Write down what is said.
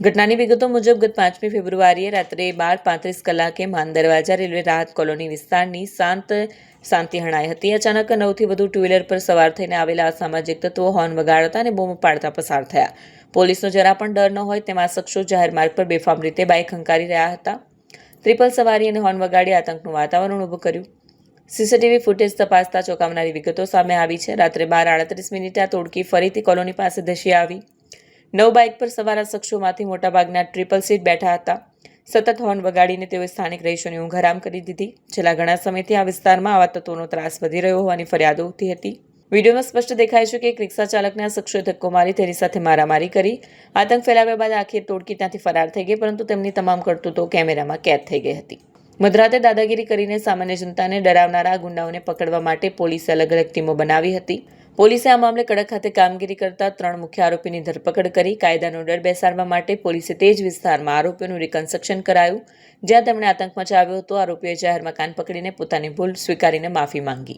ઘટનાની વિગતો મુજબ ગત પાંચમી ફેબ્રુઆરીએ રાત્રે બાર પાંત્રીસ કલાકે માન દરવાજા રેલવે રાહત કોલોની વિસ્તારની શાંત શાંતિ હણાઈ હતી. અચાનક નવથી વધુ ટુ વ્હીલર પર સવાર થઈને આવેલા અસામાજિક તત્વો હોર્ન વગાડતા અને બૂમ પાડતા પસાર થયા. પોલીસનો જરા પણ ડર ન હોય તેમાં શખ્સો જાહેર માર્ગ પર બેફામ રીતે બાઇક હંકારી રહ્યા હતા. ટ્રિપલ સવારી અને હોર્ન વગાડી આતંકનું વાતાવરણ ઊભું કર્યું. સીસીટીવી ફૂટેજ તપાસતા ચોંકાવનારી વિગતો સામે આવી છે. રાત્રે બાર આડત્રીસ મિનિટે આ તોડકી ફરીથી કોલોની પાસે ધસી આવી. નવ બાઇક પર સવાર શખ્સોમાંથી મોટાભાગના ટ્રિપલ સીટ બેઠા હતા. સતત હોર્ન વગાડીને તેઓએ સ્થાનિક રહીશોની ઊંઘ હરામ કરી દીધી છેલ્લા ઘણા સમયથી આ વિસ્તારમાં આવા તત્વોનો ત્રાસ વધી રહ્યો હોવાની ફરિયાદો ઉઠી હતી. વિડીયોમાં સ્પષ્ટ દેખાય છે કે એક રિક્ષા ચાલકને આ શખ્સોએ ધક્કો મારી તેની સાથે મારામારી કરી. આતંક ફેલાવ્યા બાદ આખી ટોળકી ત્યાંથી ફરાર થઈ ગઈ, પરંતુ તેમની તમામ કરતૂતો કેમેરામાં કેદ થઈ ગઈ હતી. મધરાતે દાદાગીરી કરીને સામાન્ય જનતાને ડરાવનારા ગુંડાઓને પકડવા માટે પોલીસે અલગ અલગ ટીમો બનાવી હતી. પોલીસે આ મામલે કડક ખાતે કામગીરી કરતા ત્રણ મુખ્ય આરોપીની ધરપકડ કરી, કાયદાનો ડર બેસાડવા માટે પોલીસે તે જ વિસ્તારમાં આરોપીઓનું રિકન્સ્ટ્રક્શન કરાયું. જ્યાં તેમણે આતંક મચાવ્યો હતો, આરોપીઓએ જાહેરમાં કાન પકડીને પોતાની ભૂલ સ્વીકારીને માફી માંગી.